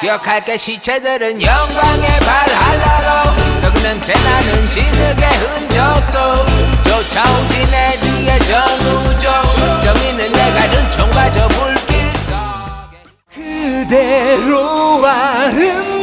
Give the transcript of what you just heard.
기억할게 시체들은 영광에 발하려고 썩은 냄새 나는 진흙의 흔적도 쫓아오지 내 뒤에 전우조 정의는 내가 눈총과 저 불길 속에 그대로 아름다운